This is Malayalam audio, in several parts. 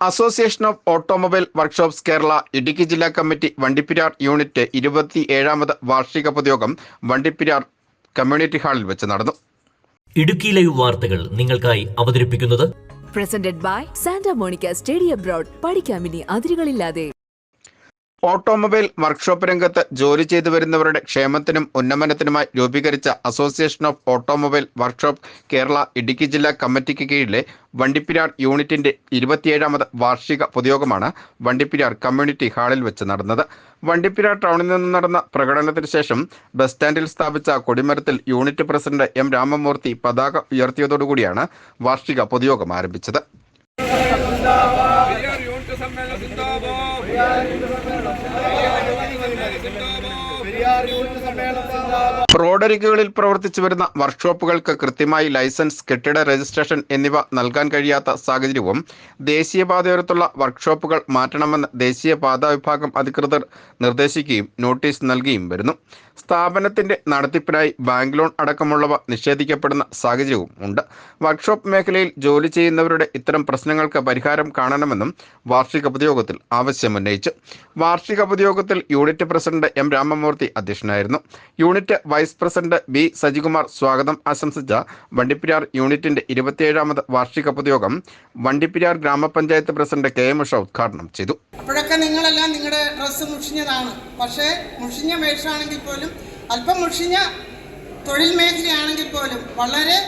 Association of automobile workshops Kerala Idukki ജില്ലാ കമ്മിറ്റി വണ്ടിപ്പിരാർ യൂണിറ്റ് ഇരുപത്തി ഏഴാമത് വാർഷിക പൊതുയോഗം വണ്ടിപ്പിരാർ കമ്മ്യൂണിറ്റി ഹാളിൽ വെച്ച് നടന്നു. ഇടുക്കി ലൈവ് വാർത്തകൾ നിങ്ങൾക്കായി അവതരിപ്പിക്കുന്നത് presented by Santa Monica stadium Abroad പഠിക്കാമിനി അതിരുകളില്ലാതെ. ഓട്ടോമൊബൈൽ വർക്ക്ഷോപ്പ് രംഗത്ത് ജോലി ചെയ്തു വരുന്നവരുടെ ക്ഷേമത്തിനും ഉന്നമനത്തിനുമായി രൂപീകരിച്ച association of automobile workshop Kerala Idukki ജില്ലാ കമ്മിറ്റിക്ക് കീഴിലെ വണ്ടിപ്പിരാർ യൂണിറ്റിന്റെ ഇരുപത്തിയേഴാമത് വാർഷിക പൊതുയോഗമാണ് വണ്ടിപ്പിരാർ കമ്മ്യൂണിറ്റി ഹാളിൽ വെച്ച് നടന്നത്. വണ്ടിപ്പിരാർ ടൗണിൽ നിന്ന് നടന്ന പ്രകടനത്തിന് ശേഷം ബസ് സ്റ്റാൻഡിൽ സ്ഥാപിച്ച കൊടിമരത്തിൽ യൂണിറ്റ് പ്രസിഡന്റ് എം രാമമൂർത്തി പതാക ഉയർത്തിയതോടുകൂടിയാണ് വാർഷിക പൊതുയോഗം ആരംഭിച്ചത്. സമ്മേളനം റോഡരികുകളിൽ പ്രവർത്തിച്ചു വരുന്ന വർക്ക്ഷോപ്പുകൾക്ക് കൃത്യമായി ലൈസൻസ് കെട്ടിട രജിസ്ട്രേഷൻ എന്നിവ നൽകാൻ കഴിയാത്ത സാഹചര്യവും ദേശീയപാതയോരത്തുള്ള വർക്ക്ഷോപ്പുകൾ മാറ്റണമെന്ന് ദേശീയപാതാ വിഭാഗം അധികൃതർ നിർദ്ദേശിക്കുകയും നോട്ടീസ് നൽകുകയും വരുന്നു. സ്ഥാപനത്തിന്റെ നടത്തിപ്പിനായി ബാങ്ക് ലോൺ അടക്കമുള്ളവ നിഷേധിക്കപ്പെടുന്ന സാഹചര്യവും ഉണ്ട്. വർക്ക്ഷോപ്പ് മേഖലയിൽ ജോലി ചെയ്യുന്നവരുടെ ഇത്തരം പ്രശ്നങ്ങൾക്ക് പരിഹാരം കാണണമെന്നും വാർഷിക പൊതുയോഗത്തിൽ ആവശ്യമുന്നയിച്ചു. വാർഷിക പൊതുയോഗത്തിൽ യൂണിറ്റ് പ്രസിഡന്റ് എം രാമമൂർത്തി അധ്യക്ഷനായിരുന്നു. Unit vice president B Sajikumar സ്വാഗതം ആശംസിച്ച വണ്ടിപ്പെരിയാർ യൂണിറ്റിന്റെ ഇരുപത്തിയേഴാമത് വാർഷിക പൊതുയോഗം വണ്ടിപ്പെരിയാർ ഗ്രാമപഞ്ചായത്ത് പ്രസിഡന്റ് കെ എം ഉഷ ഉദ്ഘാടനം ചെയ്തു. അപ്പോഴൊക്കെ നിങ്ങളെല്ലാം നിങ്ങളുടെ ഡ്രസ്സ് മുഷിഞ്ഞതാണ്. പക്ഷേ മുഷിഞ്ഞ മേശാണെങ്കിൽ പോലും അല്പം മുഷിഞ്ഞ തൊഴിൽ മേഖലയാണെങ്കിൽ പോലും വളരെ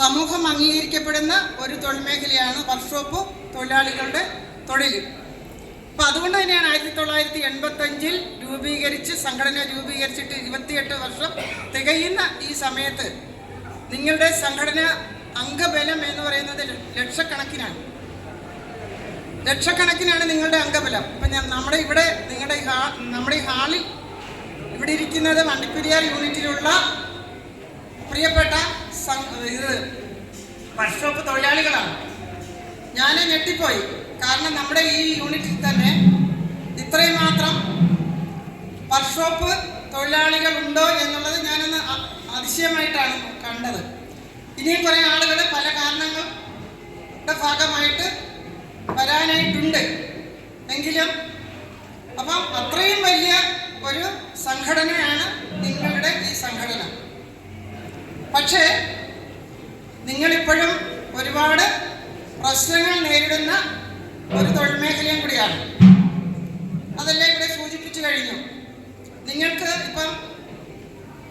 സമൂഹം അംഗീകരിക്കപ്പെടുന്ന ഒരു തൊഴിൽ മേഖലയാണ് വർക്ക്ഷോപ്പ് തൊഴിലാളികളുടെ തൊഴിൽ. അപ്പം അതുകൊണ്ട് തന്നെയാണ് ആയിരത്തി തൊള്ളായിരത്തി എൺപത്തഞ്ചിൽ രൂപീകരിച്ച് സംഘടന രൂപീകരിച്ചിട്ട് ഇരുപത്തിയെട്ട് വർഷം തികയുന്ന ഈ സമയത്ത് നിങ്ങളുടെ സംഘടന അംഗബലം എന്ന് പറയുന്നത് ലക്ഷക്കണക്കിനാണ്. ലക്ഷക്കണക്കിനാണ് നിങ്ങളുടെ അംഗബലം. അപ്പൊ ഞാൻ നമ്മുടെ ഇവിടെ നിങ്ങളുടെ നമ്മുടെ ഈ ഹാളിൽ ഇവിടെ ഇരിക്കുന്നത് വണ്ടിപ്പെരിയാർ യൂണിറ്റിലുള്ള പ്രിയപ്പെട്ട ഇത് വർക്ക്ഷോപ്പ് തൊഴിലാളികളാണ്. ഞാൻ ഞെട്ടിപ്പോയി. കാരണം നമ്മുടെ ഈ യൂണിറ്റിൽ തന്നെ ഇത്രയും മാത്രം വർക്ക്ഷോപ്പ് തൊഴിലാളികൾ ഉണ്ടോ എന്നുള്ളത് ഞാനൊന്ന് അതിശയമായിട്ടാണ് കണ്ടത്. ഇനിയും കുറേ ആളുകൾ പല കാരണങ്ങളുടെ ഭാഗമായിട്ട് വരാനായിട്ടുണ്ട്. എങ്കിലും അപ്പം അത്രയും വലിയ ഒരു സംഘടനയാണ് നിങ്ങളുടെ ഈ സംഘടന. പക്ഷേ നിങ്ങളിപ്പോഴും ഒരുപാട് പ്രശ്നങ്ങൾ നേരിടുന്ന ഒരു തൊഴിൽ മേഖലയും കൂടിയാണ്. അതെല്ലാം ഇവിടെ സൂചിപ്പിച്ചു കഴിഞ്ഞു. നിങ്ങൾക്ക് ഇപ്പം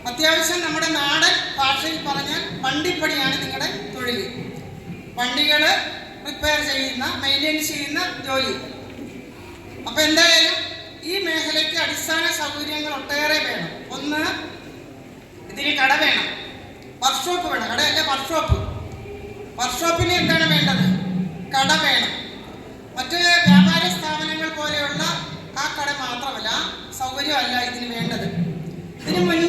അത്യാവശ്യം നമ്മുടെ നാടൻ ഭാഷയിൽ പറഞ്ഞാൽ വണ്ടിപ്പണിയാണ് നിങ്ങളുടെ തൊഴിൽ വണ്ടികൾ റിപ്പയർ ചെയ്യുന്ന മെയിന്റെനൻസ് ചെയ്യുന്ന ജോലി. അപ്പോൾ എന്തായാലും ഈ മേഖലയ്ക്ക് അടിസ്ഥാന സൗകര്യങ്ങൾ ഒട്ടേറെ വേണം. ഒന്ന് ഇതിന് കട വേണം. വർക്ക്ഷോപ്പ് വേണം. കടയല്ല വർക്ക്ഷോപ്പ് വർക്ക്ഷോപ്പിന് എന്താണ് വേണ്ടത്? കട വേണം. സൗകര്യമല്ല ഇതിന് വേണ്ടത്. ഇതിന് മുൻ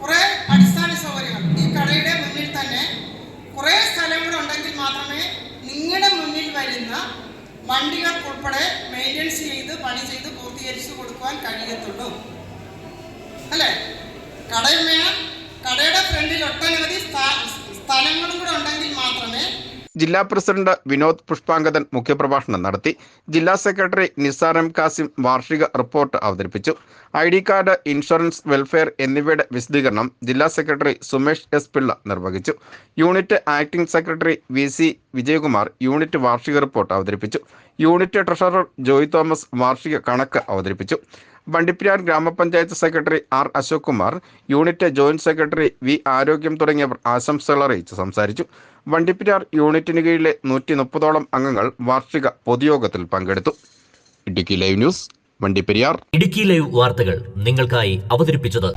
കുറേ അടിസ്ഥാന സൗകര്യങ്ങൾ. ഈ കടയുടെ മുന്നിൽ തന്നെ കുറേ സ്ഥലങ്ങളുണ്ടെങ്കിൽ മാത്രമേ നിങ്ങളുടെ മുന്നിൽ വരുന്ന വണ്ടികൾക്കുൾപ്പെടെ മെയിന്റെനൻസ് ചെയ്ത് പണി ചെയ്ത് പൂർത്തീകരിച്ച് കൊടുക്കുവാൻ കഴിയത്തുള്ളൂ. അല്ലേ? കടയിൽ വേണം കടയുടെ ഫ്രണ്ടിൽ ഒട്ടനവധി സ്ഥലങ്ങളും കൂടെ ഉണ്ടെങ്കിൽ മാത്രമേ ജില്ലാ പ്രസിഡന്റ് വിനോദ് പുഷ്പാങ്കതൻ മുഖ്യപ്രഭാഷണം നടത്തി. ജില്ലാ സെക്രട്ടറി നിസാർ എം കാസിം വാർഷിക റിപ്പോർട്ട് അവതരിപ്പിച്ചു. I D card insurance welfare എന്നിവയുടെ വിശദീകരണം ജില്ലാ സെക്രട്ടറി സുമേഷ് എസ് പിള്ള നിർവഹിച്ചു. Unit acting secretary V C Vijayakumar unit വാർഷിക റിപ്പോർട്ട് അവതരിപ്പിച്ചു. യൂണിറ്റ് ട്രഷറർ ജോയ് തോമസ് വാർഷിക കണക്ക് അവതരിപ്പിച്ചു. വണ്ടിപ്പെരിയാർ ഗ്രാമപഞ്ചായത്ത് secretary R Ashok Kumar unit joint secretary V Arogyam തുടങ്ങിയവർ ആശംസകൾ അറിയിച്ച് സംസാരിച്ചു. വണ്ടിപ്പിരാർ യൂണിറ്റിന് കീഴിലെ നൂറ്റി മുപ്പതോളം അംഗങ്ങൾ വാർഷിക പൊതുയോഗത്തിൽ പങ്കെടുത്തു. Idukki live news Vandiperiyar Idukki live വാർത്തകൾ നിങ്ങൾക്കായി അവതരിപ്പിച്ചത്